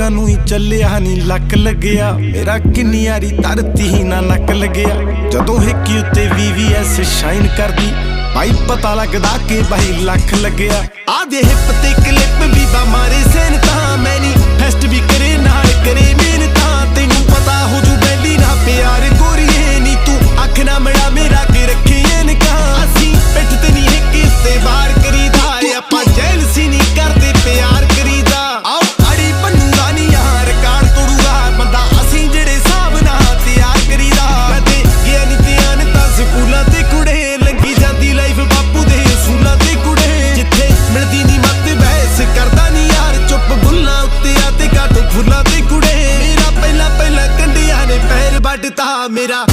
ਲੋਕਾਂ ਨੂੰ ਹੀ ਚੱਲਿਆ ਨੀ ਲੱਕ ਲੱਗਿਆ। ਮੇਰਾ ਕਿੰਨੀ ਯਾਰੀ ਧਰਤੀ ਹੀ ਨਾ ਲੱਕ ਲੱਗਿਆ। ਜਦੋਂ ਹਿੱਕੀ ਵੀ VVS ਸ਼ਾਈਨ ਕਰਦੀ, ਭਾਈ ਪਤਾ ਲੱਗਦਾ ਕਿ ਭਾਈ ਲੱਖ ਲੱਗਿਆ। ਆ ਦੇ ਹਿੱਪ ਤੇ ਕਲਿੱਪ ਵੀ ਬਾ mira